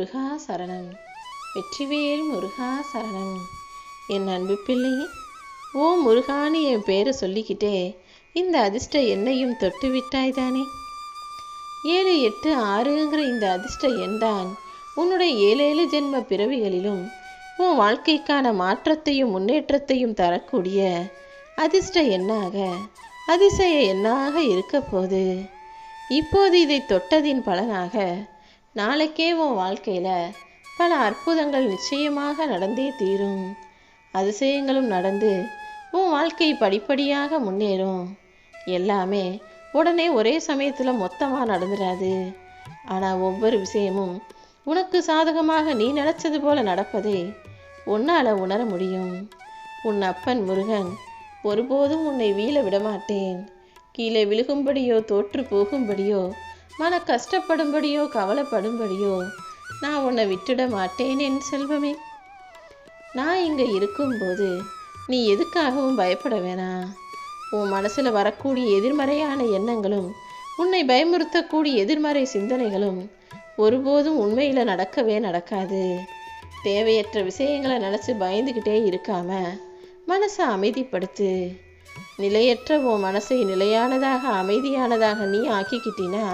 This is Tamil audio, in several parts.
முருகா சரணம். வெற்றிவேல் முருகா சரணம். என் அன்பு பிள்ளையே ஓ முருகான்னு என் பேரை சொல்லிக்கிட்டே இந்த அதிர்ஷ்ட எண்ணையும் தொட்டு விட்டாய் தானே? ஏழு எட்டு ஆறுங்கிற இந்த அதிர்ஷ்ட எண் உன்னுடைய உன்னுடைய ஏழேழு ஜென்ம பிறவிகளிலும் உன் வாழ்க்கைக்கான மாற்றத்தையும் முன்னேற்றத்தையும் தரக்கூடிய அதிர்ஷ்ட எண்ணாக அதிசய எண்ணாக இருக்க போது இப்போது இதை தொட்டதின் பலனாக நாளைக்கே உன் வாழ்க்கையில் பல அற்புதங்கள் நிச்சயமாக நடந்தே தீரும். அதிசயங்களும் நடந்து உன் வாழ்க்கை படிப்படியாக முன்னேறும். எல்லாமே உடனே ஒரே சமயத்தில் மொத்தமாக நடந்துடாது ஆனால் ஒவ்வொரு விஷயமும் உனக்கு சாதகமாக நீ நினச்சது போல நடப்பதை உன்னால் உணர முடியும். உன் அப்பன் முருகன் ஒருபோதும் உன்னை வீழ விடமாட்டேன். கீழே விழுகும்படியோ தோற்று போகும்படியோ மன கஷ்டப்படும்படியோ கவலைப்படும்படியோ நான் உன்னை விட்டுட மாட்டேன் என் செல்வமே. நான் இங்கே இருக்கும்போது நீ எதுக்காகவும் பயப்பட வேணாம் உன் மனசில் வரக்கூடிய எதிர்மறையான எண்ணங்களும் உன்னை பயமுறுத்தக்கூடிய எதிர்மறை சிந்தனைகளும் ஒருபோதும் உண்மையில் நடக்கவே நடக்காது. தேவையற்ற விஷயங்களை நினச்சி பயந்துக்கிட்டே இருக்காம மனசை அமைதிப்படுத்து. நிலையற்ற உன் மனசை நிலையானதாக அமைதியானதாக நீ ஆக்கிக்கிட்டினா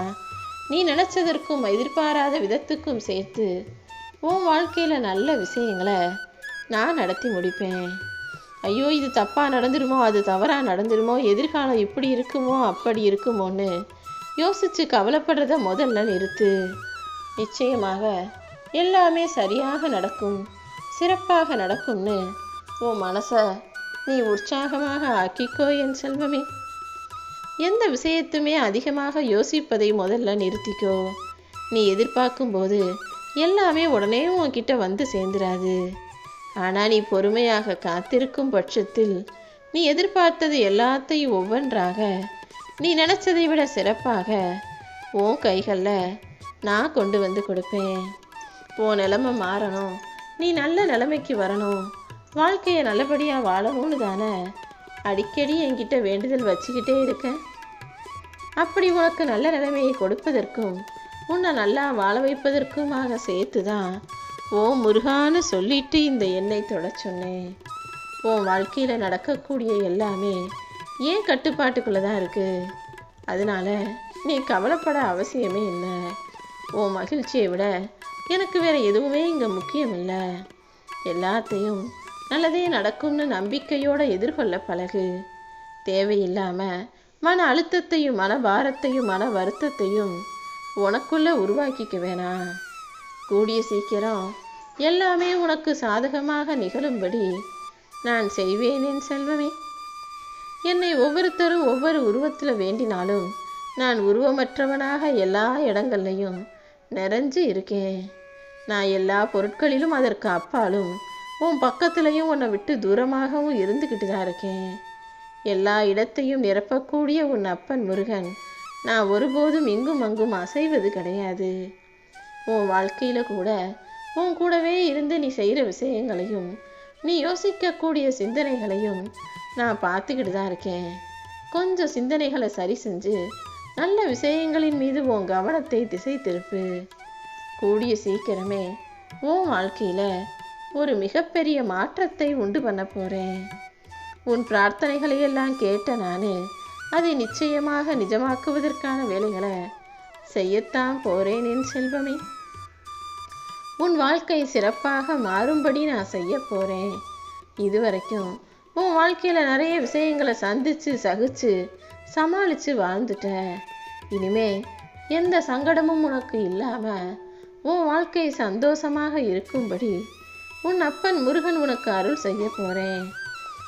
நீ நினச்சதற்கும் எதிர்பாராத விதத்துக்கும் சேர்த்து உன் வாழ்க்கையில் நல்ல விஷயங்களை நான் நடத்தி முடிப்பேன். ஐயோ இது தப்பாக நடந்துருமோ அது தவறாக நடந்துருமோ எதிர்காலம் இப்படி இருக்குமோ அப்படி இருக்குமோன்னு யோசித்து கவலைப்படுறத முதல்ல நிறுத்து. நிச்சயமாக எல்லாமே சரியாக நடக்கும் சிறப்பாக நடக்கும்னு உன் மனசை நீ உற்சாகமாக ஆக்கிக்கோ என் செல்வமே. எந்த விஷயத்துமே அதிகமாக யோசிப்பதை முதல்ல நிறுத்திக்கோ. நீ எதிர்பார்க்கும் போது எல்லாமே உடனே உன்கிட்ட வந்து சேர்ந்துராது. ஆனால் நீ பொறுமையாக காத்திருக்கும் பட்சத்தில் நீ எதிர்பார்த்தது எல்லாத்தையும் ஒவ்வொன்றாக நீ நினச்சதை விட சிறப்பாக உன் கைகளில் நான் கொண்டு வந்து கொடுப்பேன். உன் நிலமை மாறணும். நீ நல்ல நிலைமைக்கு வரணும். வாழ்க்கையை நல்லபடியாக வாழணும்னு தானே அடிக்கடி என்கிட்ட வேண்டுதல் வச்சுக்கிட்டே இருக்கேன் அப்படி உனக்கு நல்ல நிலைமையை கொடுப்பதற்கும் உன்னை நல்லா வாழ வைப்பதற்குமாக சேர்த்து தான் ஓ முருகான்னு சொல்லிட்டு இந்த எண்ணெய் தொட சொன்னேன். உன் வாழ்க்கையில் நடக்கக்கூடிய எல்லாமே ஏன் கட்டுப்பாட்டுக்குள்ளே தான் இருக்குது அதனால நீ கவலைப்பட அவசியமே இல்லை. உன் மகிழ்ச்சியை விட எனக்கு வேறு எதுவுமே இங்கே முக்கியம் இல்லை எல்லாத்தையும் நல்லதே நடக்கும்னு நம்பிக்கையோடு எதிர்கொள்ள பழகு. தேவையில்லாமல் மன அழுத்தத்தையும் மன பாரத்தையும் மன வருத்தத்தையும் உனக்குள்ள உருவாக்கிக்க வேணாம் கூடிய சீக்கிரம் எல்லாமே உனக்கு சாதகமாக நிகழும்படி நான் செய்வேன் செல்வமே. என்னை ஒவ்வொருத்தரும் ஒவ்வொரு உருவத்தில் வேண்டினாலும் நான் உருவமற்றவனாக எல்லா இடங்கள்லையும் நிறைஞ்சு இருக்கேன். நான் எல்லா பொருட்களிலும் அதற்கு அப்பாலும் உன் பக்கத்துலேயும் உன்னை விட்டு தூரமாகவும் இருந்துக்கிட்டு தான் இருக்கேன். எல்லா இடத்தையும் நிரப்பக்கூடிய உன் அப்பன் முருகன் நான் ஒருபோதும் இங்கும் அங்கும் அசைவது கிடையாது. உன் வாழ்க்கையில் கூட உன் கூடவே இருந்து நீ செய்கிற விஷயங்களையும் நீ யோசிக்கக்கூடிய சிந்தனைகளையும் நான் பார்த்துக்கிட்டு தான் இருக்கேன். கொஞ்சம் சிந்தனைகளை சரி செஞ்சு நல்ல விஷயங்களின் மீது உன் கவனத்தை திசை திருப்பு. கூடிய சீக்கிரமே உன் வாழ்க்கையில் ஒரு மிகப்பெரிய மாற்றத்தை உண்டு பண்ண போகிறேன் உன் பிரார்த்தனைகளை எல்லாம் கேட்ட நான் அதை நிச்சயமாக நிஜமாக்குவதற்கான வேலைகளை செய்யத்தான் போறேன் என் செல்வமே. உன் வாழ்க்கை சிறப்பாக மாறும்படி நான் செய்ய போகிறேன் இதுவரைக்கும் உன் வாழ்க்கையில் நிறைய விஷயங்களை சந்தித்து சகிச்சு சமாளித்து வாழ்ந்துட்ட இனிமே எந்த சங்கடமும் உனக்கு இல்லாமல் உன் வாழ்க்கை சந்தோஷமாக இருக்கும்படி உன் அப்பன் முருகன் உனக்கு அருள் செய்ய போகிறேன்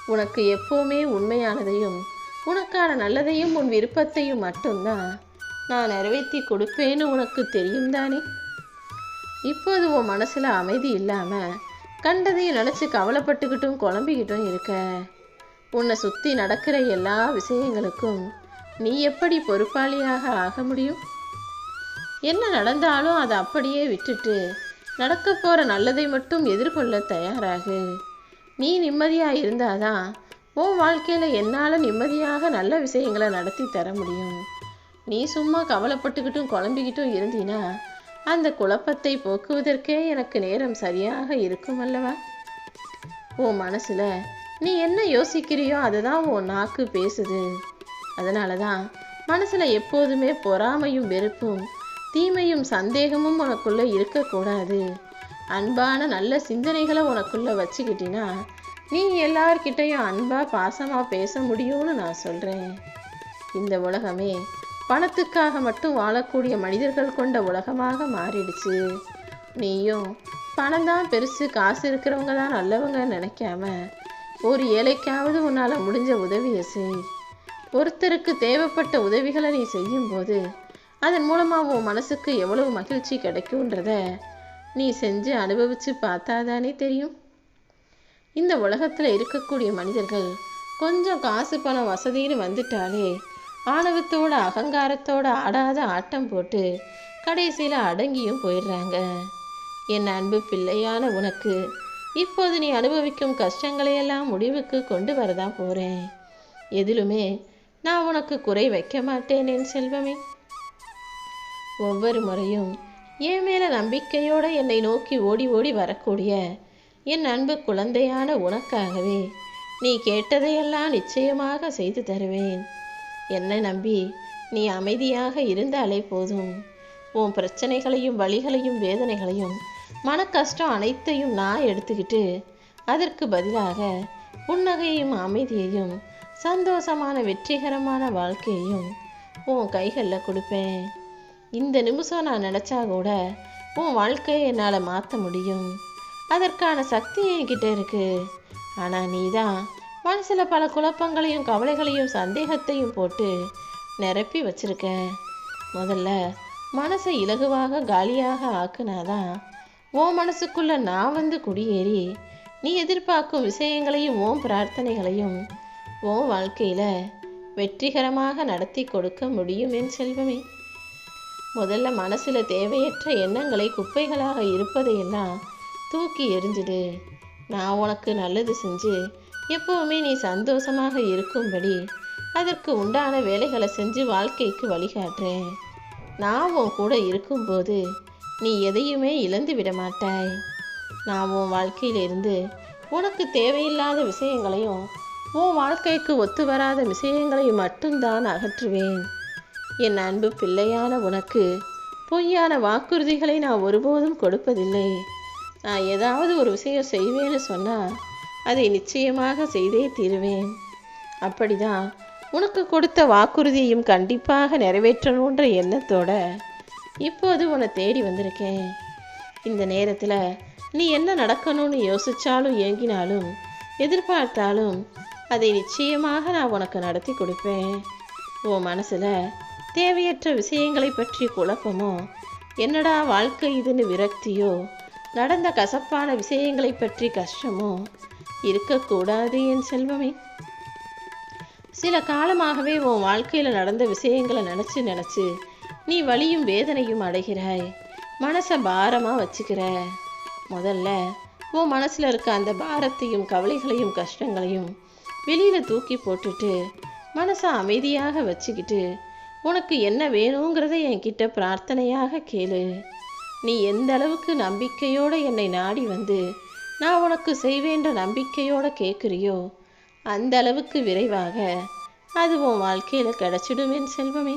உனக்கு எப்போவுமே உண்மையானதையும் உனக்கான நல்லதையும் உன் விருப்பத்தையும் மட்டும்தான் நான் நிறைவேற்றி கொடுப்பேன்னு உனக்கு தெரியும் தானே? இப்போது உன் மனசில் அமைதி இல்லாமல் கண்டதையும் நினச்சி கவலைப்பட்டுக்கிட்டும் குழம்பிக்கிட்டும் இருக்க. உன்னை சுற்றி நடக்கிற எல்லா விஷயங்களுக்கும் நீ எப்படி பொறுப்பாளியாக ஆக முடியும்? என்ன நடந்தாலும் அதை அப்படியே விட்டுட்டு நடக்க போகிற நல்லதை மட்டும் எதிர்கொள்ள தயாராகு. நீ நிம்மதியாக இருந்தாதான் உன் வாழ்க்கையில் என்னால் நிம்மதியாக நல்ல விஷயங்களை நடத்தி தர முடியும். நீ சும்மா கவலைப்பட்டுக்கிட்டும் குழம்பிக்கிட்டும் இருந்தீன்னா அந்த குழப்பத்தை போக்குவதற்கே எனக்கு நேரம் சரியாக இருக்கும் அல்லவா? உன் மனசில் நீ என்ன யோசிக்கிறியோ அதுதான் உன் நாக்கு பேசுது. அதனால தான் மனசில் எப்போதுமே பொறாமையும் வெறுப்பும் தீமையும் சந்தேகமும் உனக்குள்ளே இருக்கக்கூடாது. அன்பான நல்ல சிந்தனைகளை உனக்குள்ளே வச்சுக்கிட்டினா நீ எல்லார்கிட்டையும் அன்பாக பாசமாக பேச முடியும்னு நான் சொல்கிறேன் இந்த உலகமே பணத்துக்காக மட்டும் வாழக்கூடிய மனிதர்கள் கொண்ட உலகமாக மாறிடுச்சு. நீயும் பணம் தான் பெருசு காசு இருக்கிறவங்க தான் நல்லவங்க நினைக்காம ஒரு ஏழைக்காவது உன்னால் முடிஞ்ச உதவியை செய். ஒருத்தருக்கு தேவைப்பட்ட உதவிகளை நீ செய்யும்போது அதன் மூலமாக உன் மனசுக்கு எவ்வளவு மகிழ்ச்சி கிடைக்குன்றத நீ செஞ்சு அனுபவிச்சு பார்த்தாதானே தெரியும். இந்த உலகத்தில் இருக்கக்கூடிய மனிதர்கள் கொஞ்சம் காசு பணம் வசதின்னு வந்துட்டாலே ஆணவத்தோட அகங்காரத்தோட ஆடாத ஆட்டம் போட்டு கடைசியில் அடங்கியும் போயிடுறாங்க. என் அன்பு பிள்ளையான உனக்கு இப்போது நீ அனுபவிக்கும் கஷ்டங்களையெல்லாம் முடிவுக்கு கொண்டு வரதான் போகிறேன் எதிலுமே நான் உனக்கு குறை வைக்க மாட்டேனேன் செல்வமே. ஒவ்வொரு முறையும் என் மேல நம்பிக்கையோடு என்னை நோக்கி ஓடி ஓடி வரக்கூடிய என் அன்பு குழந்தையான உனக்காகவே நீ கேட்டதையெல்லாம் நிச்சயமாக செய்து தருவேன். என்னை நம்பி நீ அமைதியாக இருந்தாலே போதும். உன் பிரச்சனைகளையும் வழிகளையும் வேதனைகளையும் மன கஷ்டம் அனைத்தையும் நான் எடுத்துக்கிட்டு அதற்கு பதிலாக புன்னகையும் அமைதியையும் சந்தோஷமான வெற்றிகரமான வாழ்க்கையையும் உன் கைகளில் கொடுப்பேன். இந்த நிமிஷம் நான் நினச்சா கூட உன் வாழ்க்கையை என்னால் மாற்ற முடியும். அதற்கான சக்தி என்கிட்ட இருக்கு. ஆனால் நீ தான் மனசில் பல குழப்பங்களையும் கவலைகளையும் சந்தேகத்தையும் போட்டு நிரப்பி வச்சிருக்க. முதல்ல மனசை இலகுவாக காலியாக ஆக்குனாதான் உன் மனசுக்குள்ளே நான் வந்து குடியேறி நீ எதிர்பார்க்கும் விஷயங்களையும் உன் பிரார்த்தனைகளையும் உன் வாழ்க்கையில் வெற்றிகரமாக நடத்தி கொடுக்க முடியும் என் செல்வமே. முதல்ல மனசில் தேவையற்ற எண்ணங்களை குப்பைகளாக இருப்பதையெல்லாம் தூக்கி எறிஞ்சிடு. நான் உனக்கு நல்லது செஞ்சு எப்பவுமே நீ சந்தோஷமாக இருக்கும்படி அதற்கு உண்டான வேலைகளை செஞ்சு வாழ்க்கைக்கு வழிகாட்டுறேன் நான் உன் கூட இருக்கும்போது நீ எதையுமே இழந்து விட மாட்டாய். நான் உன் வாழ்க்கையிலிருந்து உனக்கு தேவையில்லாத விஷயங்களையும் உன் வாழ்க்கைக்கு ஒத்து வராத விஷயங்களையும் மட்டும்தான் அகற்றுவேன். என் அன்பு பிள்ளையான உனக்கு பொய்யான வாக்குறுதிகளை நான் ஒருபோதும் கொடுப்பதில்லை. நான் ஏதாவது ஒரு விஷயம் செய்வேன்னு சொன்னால் அதை நிச்சயமாக செய்தே தீருவேன். அப்படிதான் உனக்கு கொடுத்த வாக்குறுதியையும் கண்டிப்பாக நிறைவேற்றணுன்ற எண்ணத்தோட இப்போது உன்னை தேடி வந்திருக்கேன். இந்த நேரத்தில் நீ என்ன நடக்கணும்னு யோசித்தாலும் ஏங்கினாலும் எதிர்பார்த்தாலும் அதை நிச்சயமாக நான் உனக்கு நடத்தி கொடுப்பேன். உன் மனசில் தேவையற்ற விஷயங்களை பற்றி குழப்பமோ? என்னடா வாழ்க்கை இதுன்னு விரக்தியோ? நடந்த கசப்பான விஷயங்களை பற்றி கஷ்டமோ? இருக்கக்கூடாது என் செல்வமே. சில காலமாகவே உன் வாழ்க்கையில் நடந்த விஷயங்களை நினச்சி நினச்சி நீ வலியும் வேதனையும் அடைகிறாய். மனசை பாரமாக வச்சுக்கிற. முதல்ல உன் மனசில் இருக்க அந்த பாரத்தையும் கவலைகளையும் கஷ்டங்களையும் வெளியில் தூக்கி போட்டுட்டு மனசை அமைதியாக வச்சுக்கிட்டு உனக்கு என்ன வேணுங்கிறத என்கிட்ட பிரார்த்தனையாக கேளு. நீ எந்த அளவுக்கு நம்பிக்கையோடு என்னை நாடி வந்து நான் உனக்கு செய்வேன்ற நம்பிக்கையோட கேட்குறியோ அந்த அளவுக்கு விரைவாக அது உன் வாழ்க்கையில் கிடைச்சிடும் செல்வமே.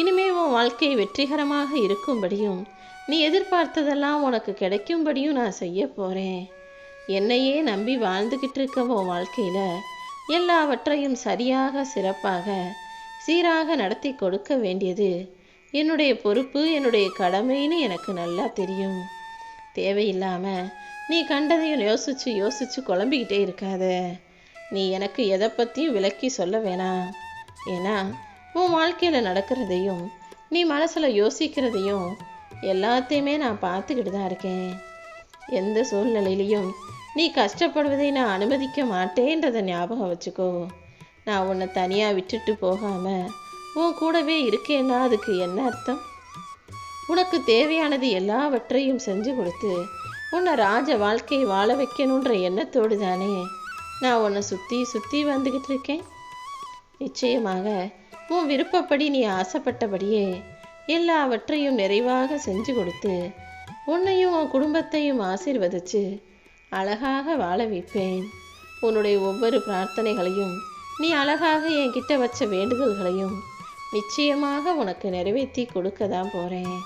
இனிமே உன் வாழ்க்கை வெற்றிகரமாக இருக்கும்படியும் நீ எதிர்பார்த்ததெல்லாம் உனக்கு கிடைக்கும்படியும் நான் செய்ய போகிறேன் என்னையே நம்பி வாழ்ந்துக்கிட்டு இருக்க உன் வாழ்க்கையில் எல்லாவற்றையும் சரியாக சிறப்பாக சீராக நடத்தி கொடுக்க வேண்டியது. என்னுடைய பொறுப்பு என்னுடைய கடமைன்னு எனக்கு நல்லா தெரியும். தேவையில்லாமல் நீ கண்டதையும் யோசிச்சு யோசிச்சு குழம்பிக்கிட்டே இருக்காத. நீ எனக்கு எதை பற்றியும் விளக்கி சொல்ல வேணாம். ஏன்னா உன் வாழ்க்கையில் நடக்கிறதையும் நீ மனசில் யோசிக்கிறதையும் எல்லாத்தையுமே நான் பார்த்துக்கிட்டு தான் இருக்கேன். எந்த சூழ்நிலையிலையும் நீ கஷ்டப்படுவதை நான் அனுமதிக்க மாட்டேன்றதை ஞாபகம் வச்சுக்கோ. நான் உன்னை தனியாக விட்டுட்டு போகாமல் உன் கூடவே இருக்கேன்னா அதுக்கு என்ன அர்த்தம்? உனக்கு தேவையானது எல்லாவற்றையும் செஞ்சு கொடுத்து உன்னை ராஜ வாழ்க்கை வாழ வைக்கணுன்ற எண்ணத்தோடு தானே நான் உன்னை சுற்றி சுற்றி வந்துக்கிட்டு இருக்கேன். நிச்சயமாக உன் விருப்பப்படி நீ ஆசைப்பட்டபடியே எல்லாவற்றையும் நிறைவாக செஞ்சு கொடுத்து உன்னையும் உன் குடும்பத்தையும் ஆசிர்வதித்து அழகாக வாழ வைப்பேன். உன்னுடைய ஒவ்வொரு பிரார்த்தனைகளையும் நீ அழகாக என்கிட்ட வச்ச வேண்டுதல்களையும் நிச்சயமாக உனக்கு நிறைவேற்றி கொடுக்க தான் போகிறேன்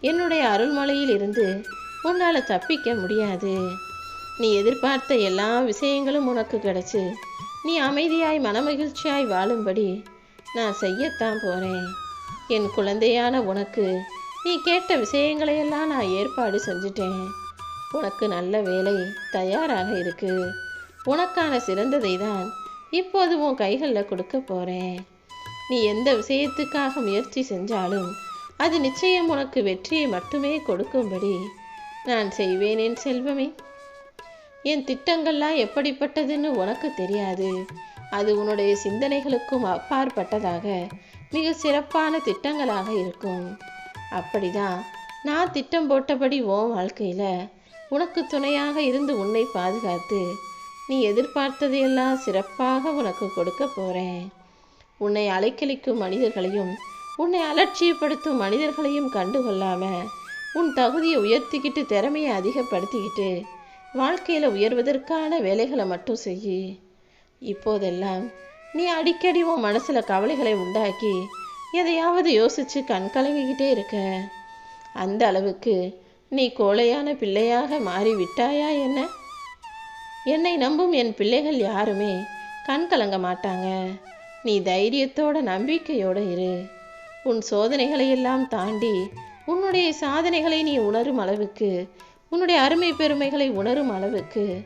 என்னுடைய அருள்மொழியில் இருந்து உன்னால் தப்பிக்க முடியாது. நீ எதிர்பார்த்த எல்லா விஷயங்களும் உனக்கு கிடச்சி நீ அமைதியாய் மனமகிழ்ச்சியாய் வாழும்படி நான் செய்யத்தான் போகிறேன் என் குழந்தையான உனக்கு நீ கேட்ட விஷயங்களையெல்லாம் நான் ஏற்பாடு செஞ்சுட்டேன். உனக்கு நல்ல வேலை தயாராக இருக்கு. உனக்கான சிறந்ததை தான் இப்போது உன் கைகளில் கொடுக்க போகிறேன் நீ எந்த விஷயத்துக்காக முயற்சி செஞ்சாலும் அது நிச்சயம் உனக்கு வெற்றியை மட்டுமே கொடுக்கும்படி நான் செய்வேன் என் செல்வமே. என் திட்டங்கள்லாம் எப்படிப்பட்டதுன்னு உனக்கு தெரியாது. அது உன்னுடைய சிந்தனைகளுக்கும் அப்பாற்பட்டதாக மிக சிறப்பான திட்டங்களாக இருக்கும். அப்படிதான் நான் திட்டம் போட்டபடி உன் வாழ்க்கையில் உனக்கு துணையாக இருந்து உன்னை பாதுகாத்து நீ எதிர்பார்த்ததையெல்லாம் சிறப்பாக உனக்கு கொடுக்க போகிறேன் உன்னை அலைக்கழிக்கும் மனிதர்களையும் உன்னை அலட்சியப்படுத்தும் மனிதர்களையும் கண்டுகொள்ளாம உன் தகுதியை உயர்த்திக்கிட்டு திறமையை அதிகப்படுத்திக்கிட்டு வாழ்க்கையில் உயர்வதற்கான வேலைகளை மட்டும் செய் இப்போதெல்லாம் நீ அடிக்கடி உன் மனசில் கவலைகளை உண்டாக்கி எதையாவது யோசித்து கண் கலங்கிக்கிட்டே இருக்க. அந்த அளவுக்கு நீ கோழையான பிள்ளையாக மாறி விட்டாயா என்ன? என்னை நம்பும் என் பிள்ளைகள் யாருமே கண் கலங்க மாட்டாங்க. நீ தைரியத்தோட நம்பிக்கையோடு இரு. உன் சோதனைகளை எல்லாம் தாண்டி உன்னுடைய சாதனைகளை நீ உணரும் அளவுக்கு உன்னுடைய அருமை பெருமைகளை உணரும் அளவுக்கு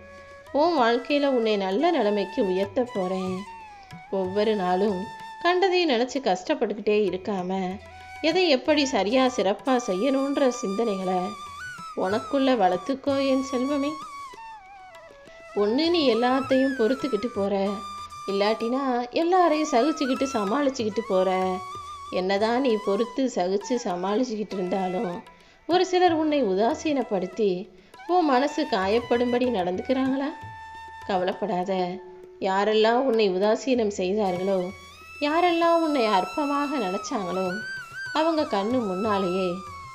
உன் வாழ்க்கையில் உன்னை நல்ல நிலைமைக்கு உயர்த்த போகிறேன் ஒவ்வொரு நாளும் கண்டதையும் நினச்சி கஷ்டப்பட்டுக்கிட்டே இருக்காம எதை எப்படி சரியாக சிறப்பாக செய்யணுன்ற சிந்தனைகளை உனக்குள்ளே வளர்த்துக்கோ என் செல்வமே. ஒன்று நீ எல்லாத்தையும் பொறுத்துக்கிட்டு போகிற இல்லாட்டினா எல்லாரையும் சகிச்சுக்கிட்டு சமாளிச்சுக்கிட்டு போகிற என்னதான் நீ பொறுத்து சகிச்சு சமாளிச்சுக்கிட்டு இருந்தாலும் ஒரு சிலர் உன்னை உதாசீனப்படுத்தி உன் மனசு காயப்படும்படி நடந்துக்கிறாங்களா? கவலைப்படாத. யாரெல்லாம் உன்னை உதாசீனம் செய்தார்களோ யாரெல்லாம் உன்னை அற்பமாக நினச்சாங்களோ அவங்க கண்ணு முன்னாலேயே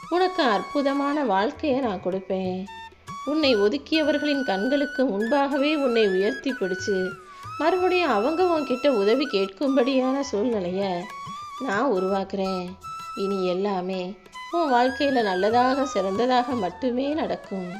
உனக்கு அற்புதமான வாழ்க்கையை நான் கொடுப்பேன். உன்னை ஒதுக்கியவர்களின் கண்களுக்கு முன்பாகவே உன்னை உயர்த்தி பிடிச்சு மறுபடியும் அவங்க உன்கிட்ட உதவி கேட்கும்படியான சூழ்நிலையை நான் உருவாக்குறேன். இனி எல்லாமே உன் வாழ்க்கையில் நல்லதாக சிறந்ததாக மட்டுமே நடக்கும்.